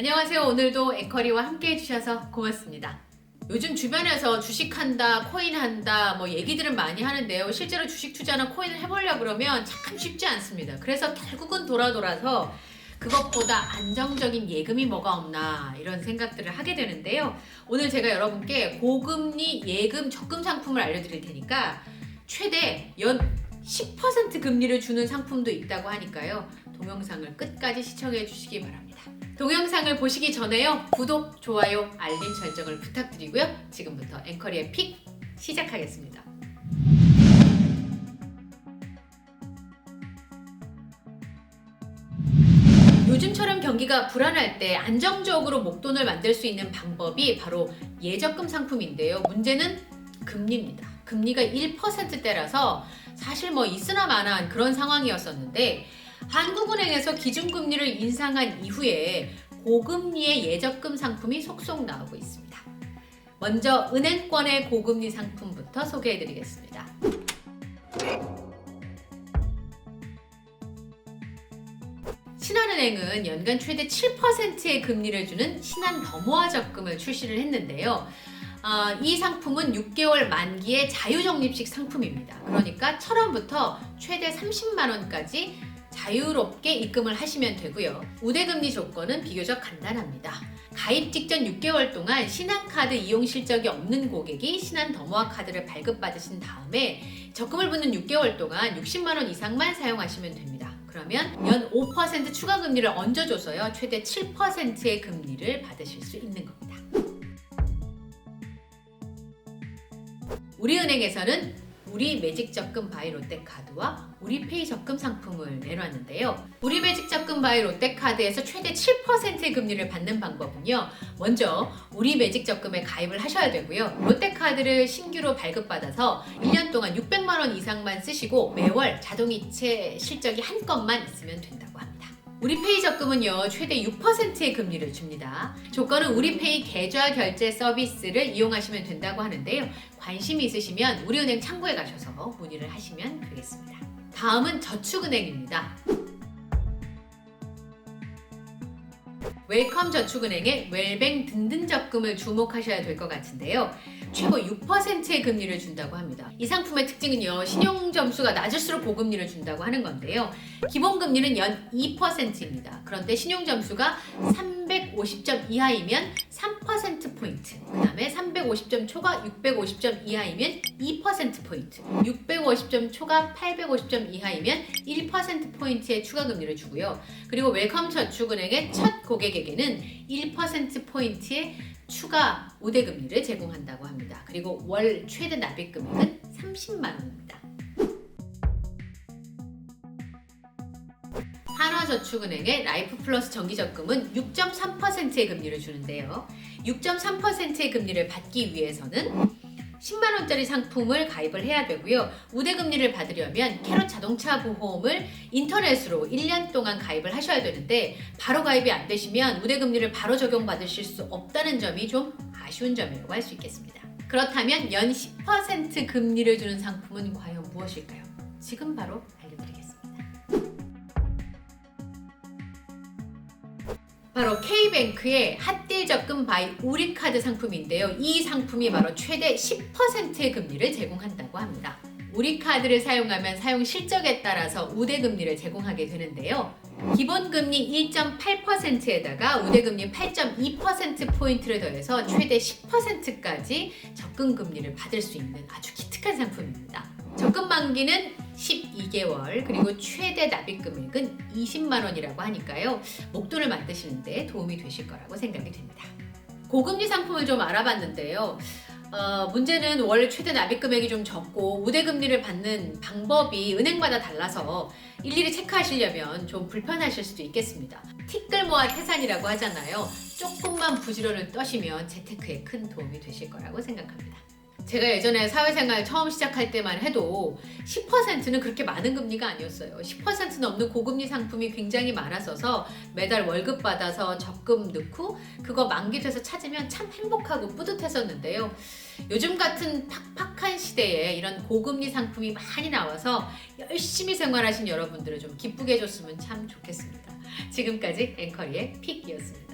안녕하세요. 오늘도 앵커리와 함께 해주셔서 고맙습니다. 요즘 주변에서 주식한다, 코인한다, 뭐 얘기들은 많이 하는데요. 실제로 주식 투자나 코인을 해보려 그러면 참 쉽지 않습니다. 그래서 결국은 돌아 돌아서 그것보다 안정적인 예금이 뭐가 없나 이런 생각들을 하게 되는데요. 오늘 제가 여러분께 고금리 예금 적금 상품을 알려드릴 테니까 최대 연 10% 금리를 주는 상품도 있다고 하니까요. 동영상을 끝까지 시청해 주시기 바랍니다. 동영상을 보시기 전에요. 구독, 좋아요, 알림 설정을 부탁드리고요. 지금부터 앵커리의 픽 시작하겠습니다. 요즘처럼 경기가 불안할 때 안정적으로 목돈을 만들 수 있는 방법이 바로 예적금 상품인데요. 문제는 금리입니다. 금리가 1%대라서 사실 뭐 있으나 마나한 그런 상황이었었는데 한국은행에서 기준금리를 인상한 이후에 고금리의 예적금 상품이 속속 나오고 있습니다. 먼저 은행권의 고금리 상품부터 소개해드리겠습니다. 신한은행은 연간 최대 7%의 금리를 주는 신한 더모아 적금을 출시를 했는데요. 아, 이 상품은 6개월 만기의 자유적립식 상품입니다. 그러니까 1,000원부터 최대 30만 원까지 자유롭게 입금을 하시면 되고요. 우대금리 조건은 비교적 간단합니다. 가입 직전 6개월 동안 신한카드 이용 실적이 없는 고객이 신한 더모아 카드를 발급받으신 다음에 적금을 붓는 6개월 동안 60만 원 이상만 사용하시면 됩니다. 그러면 연 5% 추가 금리를 얹어줘서요 최대 7%의 금리를 받으실 수 있는 겁니다. 우리은행에서는 우리 매직 적금 바이 롯데카드와 우리페이 적금 상품을 내놨는데요. 우리 매직 적금 바이 롯데카드에서 최대 7%의 금리를 받는 방법은요. 먼저 우리 매직 적금에 가입을 하셔야 되고요. 롯데카드를 신규로 발급받아서 1년 동안 600만 원 이상만 쓰시고 매월 자동이체 실적이 한 건만 있으면 된다고 합니다. 우리페이 적금은요 최대 6%의 금리를 줍니다. 조건은 우리페이 계좌 결제 서비스를 이용하시면 된다고 하는데요. 관심이 있으시면 우리은행 창구에 가셔서 문의를 하시면 되겠습니다. 다음은 저축은행입니다. 웰컴 저축은행의 웰뱅 든든 적금을 주목하셔야 될 것 같은데요. 최고 6%의 금리를 준다고 합니다. 이 상품의 특징은요, 신용 점수가 낮을수록 고금리를 준다고 하는 건데요. 기본 금리는 연 2%입니다. 그런데 신용 점수가 350점 이하이면 3%포인트, 그 다음에 350점 초과 650점 이하이면 2%포인트, 650점 초과 850점 이하이면 1%포인트의 추가 금리를 주고요. 그리고 웰컴 저축은행의 첫 고객 에게는 1%포인트의 추가 우대 금리를 제공한다고 합니다. 그리고 월 최대 납입 금액은 30만 원입니다. 한화저축은행의 라이프 플러스 정기적금은 6.3%의 금리를 주는데요. 6.3%의 금리를 받기 위해서는 10만 원짜리 상품을 가입을 해야 되고요. 우대 금리를 받으려면 캐럿 자동차 보험을 인터넷으로 1년 동안 가입을 하셔야 되는데 바로 가입이 안 되시면 우대 금리를 바로 적용받으실 수 없다는 점이 좀 아쉬운 점이라고 할 수 있겠습니다. 그렇다면 연 10% 금리를 주는 상품은 과연 무엇일까요? 지금 바로 바로 K뱅크의 핫딜 적금 바이 우리카드 상품인데요. 이 상품이 바로 최대 10%의 금리를 제공한다고 합니다. 우리카드를 사용하면 사용 실적에 따라서 우대금리를 제공하게 되는데요. 기본금리 1.8%에다가 우대금리 8.2%포인트를 더해서 최대 10%까지 적금금리를 받을 수 있는 아주 기특한 상품입니다. 적금 만기는 12개월 그리고 최대 납입 금액은 20만 원이라고 하니까요. 목돈을 만드시는데 도움이 되실 거라고 생각이 됩니다. 고금리 상품을 좀 알아봤는데요. 어, 문제는 월 최대 납입 금액이 좀 적고 우대 금리를 받는 방법이 은행마다 달라서 일일이 체크하시려면 좀 불편하실 수도 있겠습니다. 티끌 모아 태산이라고 하잖아요. 조금만 부지런을 떠시면 재테크에 큰 도움이 되실 거라고 생각합니다. 제가 예전에 사회생활 처음 시작할 때만 해도 10%는 그렇게 많은 금리가 아니었어요. 10% 넘는 고금리 상품이 굉장히 많았어서 매달 월급 받아서 적금 넣고 그거 만기 돼서 찾으면 참 행복하고 뿌듯했었는데요. 요즘 같은 팍팍한 시대에 이런 고금리 상품이 많이 나와서 열심히 생활하신 여러분들을 좀 기쁘게 해줬으면 참 좋겠습니다. 지금까지 앵커리의 픽이었습니다.